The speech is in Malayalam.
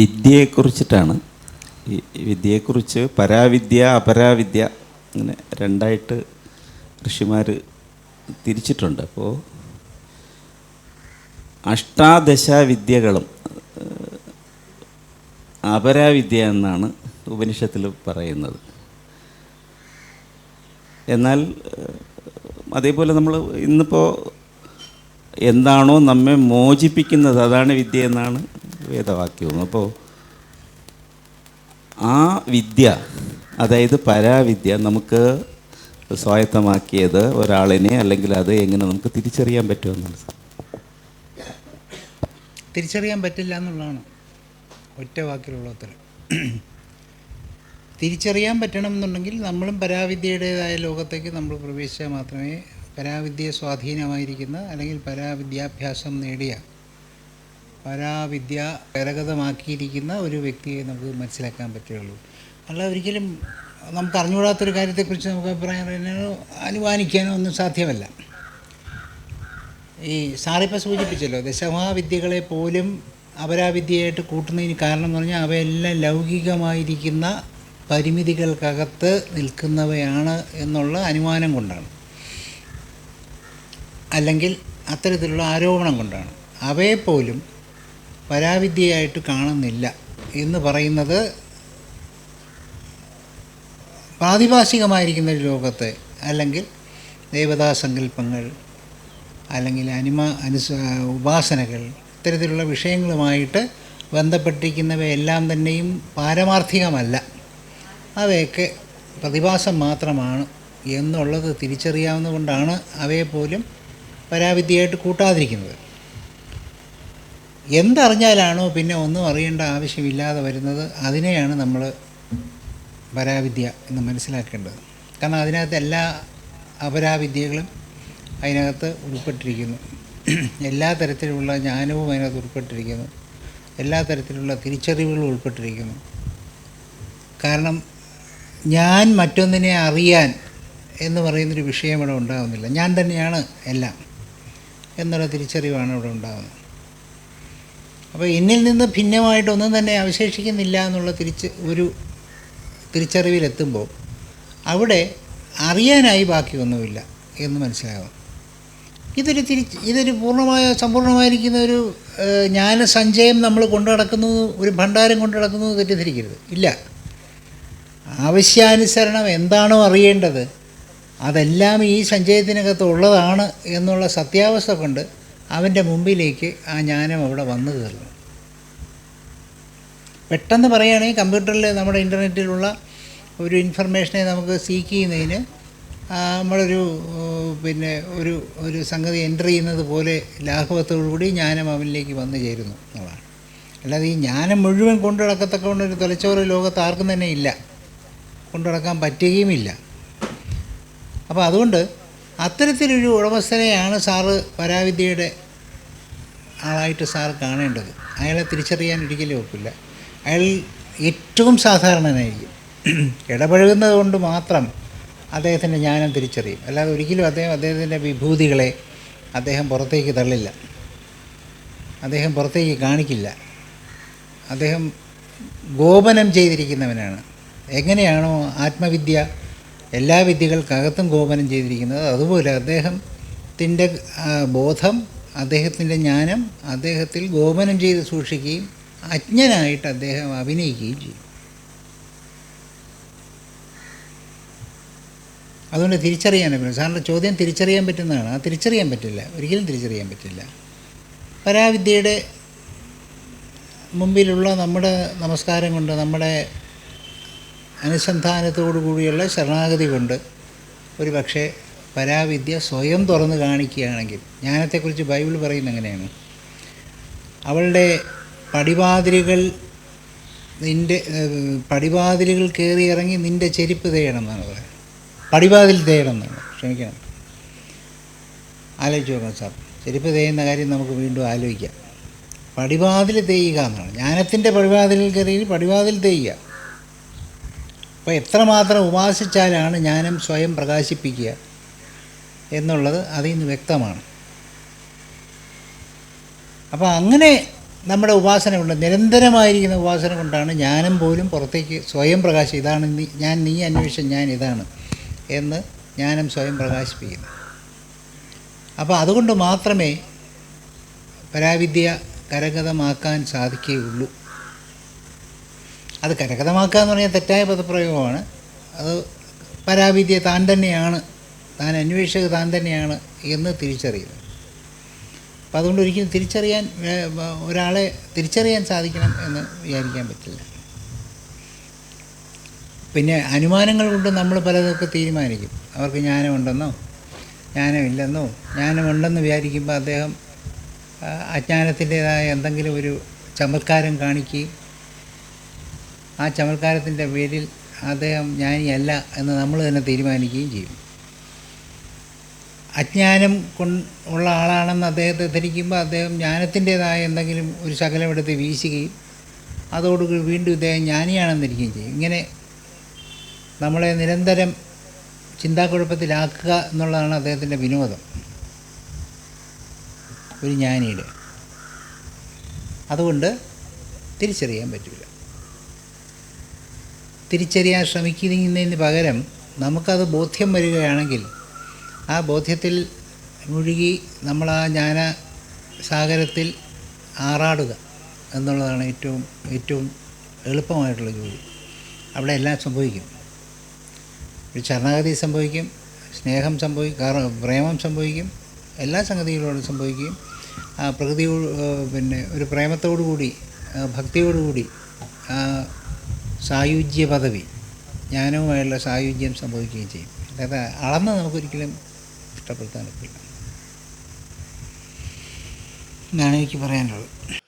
വിദ്യയെക്കുറിച്ചിട്ടാണ്. ഈ വിദ്യയെക്കുറിച്ച് പരാവിദ്യ അപരാവിദ്യ അങ്ങനെ രണ്ടായിട്ട് ഋഷിമാർ തിരിച്ചിട്ടുണ്ട്. അപ്പോൾ അഷ്ടാദശ വിദ്യകളും അപരാവിദ്യ എന്നാണ് ഉപനിഷത്തിൽ പറയുന്നത്. എന്നാൽ അതേപോലെ നമ്മൾ ഇന്നിപ്പോൾ എന്താണോ നമ്മെ മോചിപ്പിക്കുന്നത് അതാണ് വിദ്യ എന്നാണ് വേദവാക്യവും. അപ്പോൾ ആ വിദ്യ അതായത് പരാവിദ്യ നമുക്ക് സ്വായത്തമാക്കിയത് ഒരാളിനെ അല്ലെങ്കിൽ അത് എങ്ങനെ നമുക്ക് തിരിച്ചറിയാൻ പറ്റുമെന്നാണ് തിരിച്ചറിയാൻ പറ്റില്ല എന്നുള്ളതാണ് ഒറ്റ വാക്കിലുള്ള ഉത്തരം. തിരിച്ചറിയാൻ പറ്റണം എന്നുണ്ടെങ്കിൽ നമ്മളും പരാവിദ്യയുടേതായ ലോകത്തേക്ക് നമ്മൾ പ്രവേശിച്ചാൽ മാത്രമേ പരാവിദ്യ സ്വാധീനമായിരിക്കുന്ന അല്ലെങ്കിൽ പരാവിദ്യാഭ്യാസം നേടിയ പരാവിദ്യ കരഗതമാക്കിയിരിക്കുന്ന ഒരു വ്യക്തിയെ നമുക്ക് മനസ്സിലാക്കാൻ പറ്റുകയുള്ളൂ. അല്ല ഒരിക്കലും നമുക്ക് അറിഞ്ഞുകൂടാത്തൊരു കാര്യത്തെക്കുറിച്ച് നമുക്ക് അഭിപ്രായം പറയാനോ അനുമാനിക്കാനോ ഒന്നും സാധ്യമല്ല. ഈ സാറിപ്പോൾ സൂചിപ്പിച്ചല്ലോ ദശമഹാവിദ്യകളെ പോലും അപരാവിദ്യയായിട്ട് കൂട്ടുന്നതിന് കാരണം എന്ന് പറഞ്ഞാൽ അവയെല്ലാം ലൗകികമായിരിക്കുന്ന പരിമിതികൾക്കകത്ത് നിൽക്കുന്നവയാണ് എന്നുള്ള അനുമാനം കൊണ്ടാണ്. അല്ലെങ്കിൽ അത്തരത്തിലുള്ള ആരോപണം കൊണ്ടാണ്. അവയെപ്പോലും പരാവിദ്യയായിട്ട് കാണുന്നില്ല എന്ന് പറയുന്നത് പ്രാതിഭാഷികമായിരിക്കുന്ന ഒരു ലോകത്തെ അല്ലെങ്കിൽ ദേവതാസങ്കല്പങ്ങൾ അല്ലെങ്കിൽ അനിമ അനുസ ഉപാസനകൾ ഇത്തരത്തിലുള്ള വിഷയങ്ങളുമായിട്ട് ബന്ധപ്പെട്ടിരിക്കുന്നവയെല്ലാം തന്നെയും പാരമാർത്ഥികമല്ല. അവയൊക്കെ പ്രതിഭാസം മാത്രമാണ് എന്നുള്ളത് തിരിച്ചറിയാവുന്നതുകൊണ്ടാണ് അവയെപ്പോലും പരാവിദ്യയായിട്ട് കൂട്ടാതിരിക്കുന്നത്. എന്തറിഞ്ഞാലാണോ പിന്നെ ഒന്നും അറിയേണ്ട ആവശ്യമില്ലാതെ വരുന്നത് അതിനെയാണ് നമ്മൾ പരാവിദ്യ എന്ന് മനസ്സിലാക്കേണ്ടത്. കാരണം അതിനകത്ത് എല്ലാ അപരാവിദ്യകളും അതിനകത്ത് ഉൾപ്പെട്ടിരിക്കുന്നു. എല്ലാ തരത്തിലുള്ള ജ്ഞാനവും അതിനകത്ത് ഉൾപ്പെട്ടിരിക്കുന്നു. എല്ലാ തരത്തിലുള്ള തിരിച്ചറിവുകളും ഉൾപ്പെട്ടിരിക്കുന്നു. കാരണം ഞാൻ മറ്റൊന്നിനെ അറിയാൻ എന്ന് പറയുന്നൊരു വിഷയം ഇവിടെ ഉണ്ടാകുന്നില്ല ഞാൻ തന്നെയാണ് എല്ലാം. എന്നുള്ള തിരിച്ചറിവാണ് ഇവിടെ ഉണ്ടാകുന്നത് അപ്പോൾ എന്നിൽ നിന്ന് ഭിന്നമായിട്ടൊന്നും തന്നെ അവശേഷിക്കുന്നില്ല എന്നുള്ള തിരിച്ച് ഒരു തിരിച്ചറിവിലെത്തുമ്പോൾ അവിടെ അറിയാനായി ബാക്കിയൊന്നുമില്ല എന്ന് മനസ്സിലാകും. ഇതൊരു തിരിച്ച് ഇതൊരു പൂർണമായ സമ്പൂർണമായിരിക്കുന്ന ഒരു ജ്ഞാനസഞ്ചയം നമ്മൾ കൊണ്ടു നടക്കുന്നു ഒരു ഭണ്ഡാരം കൊണ്ടു നടക്കുന്നു തെറ്റിദ്ധരിക്കരുത്. ഇല്ല. ആവശ്യാനുസരണം എന്താണോ അറിയേണ്ടത് അതെല്ലാം ഈ സഞ്ചയത്തിനകത്ത് ഉള്ളതാണ് എന്നുള്ള സത്യാവസ്ഥ കൊണ്ട് അവന്റെ മുമ്പിലേക്ക് ആ ജ്ഞാനം അവിടെ വന്നു തീർന്നു പെട്ടെന്ന് പറയുകയാണെങ്കിൽ കമ്പ്യൂട്ടറിൽ നമ്മുടെ ഇന്റർനെറ്റിലുള്ള ഒരു ഇൻഫർമേഷനെ നമുക്ക് സീക്ക് ചെയ്യുന്നതിന് നമ്മളൊരു പിന്നെ ഒരു ഒരു സംഗതി എന്റർ ചെയ്യുന്നത് പോലെ ലാഘവത്തോടുകൂടി ജ്ഞാനം അവനിലേക്ക് വന്നു ചേരുന്നു എന്നുള്ളതാണ്. അല്ലാതെ ഈ ജ്ഞാനം മുഴുവൻ കൊണ്ടു നടക്കത്തക്കൊണ്ട് ഒരു തലച്ചോറ് ലോകത്ത് ആർക്കും തന്നെ ഇല്ല. കൊണ്ടു നടക്കാൻ പറ്റുകയുമില്ല. അപ്പോൾ അതുകൊണ്ട് അത്തരത്തിലൊരു ഉടമസ്ഥനെയാണ് സാറ് പരാവിദ്യയുടെ ആളായിട്ട് സാർ കാണേണ്ടത്. അയാളെ തിരിച്ചറിയാൻ ഒരിക്കലും ഒക്കില്ല. അയാൾ ഏറ്റവും സാധാരണനായിരിക്കും. ഇടപഴകുന്നത് കൊണ്ട് മാത്രം അദ്ദേഹത്തിന്റെ ജ്ഞാനം തിരിച്ചറിയും. അല്ലാതെ ഒരിക്കലും അദ്ദേഹം അദ്ദേഹത്തിന്റെ വിഭൂതികളെ അദ്ദേഹം പുറത്തേക്ക് തള്ളില്ല. അദ്ദേഹം പുറത്തേക്ക് കാണിക്കില്ല. അദ്ദേഹം ഗോപനം ചെയ്തിരിക്കുന്നവനാണ്. എങ്ങനെയാണോ ആത്മവിദ്യ എല്ലാ വിദ്യകൾക്കകത്തും ഗോപനം ചെയ്തിരിക്കുന്നത് അതുപോലെ അദ്ദേഹത്തിന്റെ ബോധം അദ്ദേഹത്തിന്റെ ജ്ഞാനം അദ്ദേഹത്തിൽ ഗോപനം ചെയ്ത് സൂക്ഷിക്കുകയും അജ്ഞനായിട്ട് അദ്ദേഹം അഭിനയിക്കുകയും ചെയ്യും. അതുകൊണ്ട് തിരിച്ചറിയാൻ പറ്റും സാറിന്റെ ചോദ്യം തിരിച്ചറിയാൻ പറ്റുന്നതാണ്. ആ തിരിച്ചറിയാൻ പറ്റില്ല. ഒരിക്കലും തിരിച്ചറിയാൻ പറ്റില്ല. പരാവിദ്യയുടെ മുമ്പിലുള്ള നമ്മുടെ നമസ്കാരം കൊണ്ട് നമ്മുടെ അനുസന്ധാനത്തോടു കൂടിയുള്ള ശരണാഗതി കൊണ്ട് ഒരു പക്ഷേ പരാവിദ്യ സ്വയം തുറന്ന് കാണിക്കുകയാണെങ്കിൽ ജ്ഞാനത്തെക്കുറിച്ച് ബൈബിൾ പറയുന്നത് എങ്ങനെയാണ്? അവളുടെ പടിവാതിലുകൾ നിന്റെ പടിവാതിലുകൾ കയറി ഇറങ്ങി നിന്റെ ചെരുപ്പ് തേയണം എന്നാണ് പറയുന്നത്. പടിവാതിൽ തേയണം എന്നാണ് ക്ഷമിക്കണം. ആലോചിച്ച് നോക്കണം സാർ. ചെരുപ്പ് തേയുന്ന കാര്യം നമുക്ക് വീണ്ടും ആലോചിക്കാം. പടിവാതിൽ തേയുക എന്നാണ്. ജ്ഞാനത്തിന്റെ പടിവാതിലിൽ കയറി പടിവാതിൽ തേയുക. അപ്പോൾ എത്രമാത്രം ഉപാസിച്ചാലാണ് ജ്ഞാനം സ്വയം പ്രകാശിപ്പിക്കുക എന്നുള്ളത് അതിൽ നിന്ന് വ്യക്തമാണ്. അപ്പോൾ അങ്ങനെ നമ്മുടെ ഉപാസന കൊണ്ട് നിരന്തരമായിരിക്കുന്ന ഉപാസന കൊണ്ടാണ് ജ്ഞാനം പോലും പുറത്തേക്ക് സ്വയം പ്രകാശം ഇതാണ് നീ ഞാൻ നീ അന്വേഷിച്ച ഞാൻ ഇതാണ് എന്ന് ജ്ഞാനം സ്വയം പ്രകാശിപ്പിക്കുന്നത് അപ്പോൾ അതുകൊണ്ട് മാത്രമേ പരാവിദ്യ കരഗതമാക്കാൻ സാധിക്കുകയുള്ളൂ. അത് കരകതമാക്കുക എന്ന് പറഞ്ഞാൽ തെറ്റായ പദപ്രയോഗമാണ്. അത് പരാവിദ്യ താൻ തന്നെയാണ്. താൻ അന്വേഷക താൻ തന്നെയാണ് എന്ന് തിരിച്ചറിയുന്നത് അപ്പം അതുകൊണ്ട് ഒരിക്കലും തിരിച്ചറിയാൻ ഒരാളെ തിരിച്ചറിയാൻ സാധിക്കണം എന്ന് വിചാരിക്കാൻ പറ്റില്ല. പിന്നെ അനുമാനങ്ങൾ കൊണ്ട് നമ്മൾ പലതൊക്കെ തീരുമാനിക്കും. അവർക്ക് ജ്ഞാനമുണ്ടെന്നോ ജ്ഞാനമില്ലെന്നോ ജ്ഞാനമുണ്ടെന്ന് വിചാരിക്കുമ്പോൾ അദ്ദേഹം അജ്ഞാനത്തിന്റേതായ എന്തെങ്കിലും ഒരു ചമത്കാരം കാണിക്കുകയും ആ ചമൽക്കാരത്തിന്റെ പേരിൽ അദ്ദേഹം ജ്ഞാനിയല്ല എന്ന് നമ്മൾ തന്നെ തീരുമാനിക്കുകയും ചെയ്യും. അജ്ഞാനം ഉള്ള ആളാണെന്ന് അദ്ദേഹത്തെ ധരിക്കുമ്പോൾ അദ്ദേഹം ജ്ഞാനത്തിന്റേതായ എന്തെങ്കിലും ഒരു ശകലമെടുത്ത് വീശുകയും അതോടുകൂടി വീണ്ടും ഇദ്ദേഹം ജ്ഞാനിയാണെന്നിരിക്കുകയും ചെയ്യും. ഇങ്ങനെ നമ്മളെ നിരന്തരം ചിന്താക്കുഴപ്പത്തിലാക്കുക എന്നുള്ളതാണ് അദ്ദേഹത്തിന്റെ വിനോദം. ഒരു ജ്ഞാനിയുടെ. അതുകൊണ്ട് തിരിച്ചറിയാൻ പറ്റില്ല തിരിച്ചറിയാൻ ശ്രമിക്കുന്നതിന് പകരം നമുക്കത് ബോധ്യം വരികയാണെങ്കിൽ ആ ബോധ്യത്തിൽ മുഴുകി നമ്മൾ ആ ജ്ഞാന സാഗരത്തിൽ ആറാടുക എന്നുള്ളതാണ് ഏറ്റവും ഏറ്റവും എളുപ്പമായിട്ടുള്ള ജോലി. അവിടെ എല്ലാം സംഭവിക്കും. ഒരു ശരണാഗതി സംഭവിക്കും സ്നേഹം സംഭവിക്കും പ്രേമം സംഭവിക്കും എല്ലാ സംഗതികളോടും സംഭവിക്കുകയും ആ പ്രകൃതിയോട് പിന്നെ ഒരു പ്രേമത്തോടു കൂടി ഭക്തിയോടുകൂടി സായുജ്യ പദവി. ജ്ഞാനവുമായുള്ള സായുജ്യം സംഭവിക്കുകയും ചെയ്യും. അല്ലാതെ അളന്ന് നമുക്കൊരിക്കലും ഇഷ്ടപ്പെടുത്താൻ പറ്റില്ല. എന്നാണ് എനിക്ക് പറയാനുള്ളത്.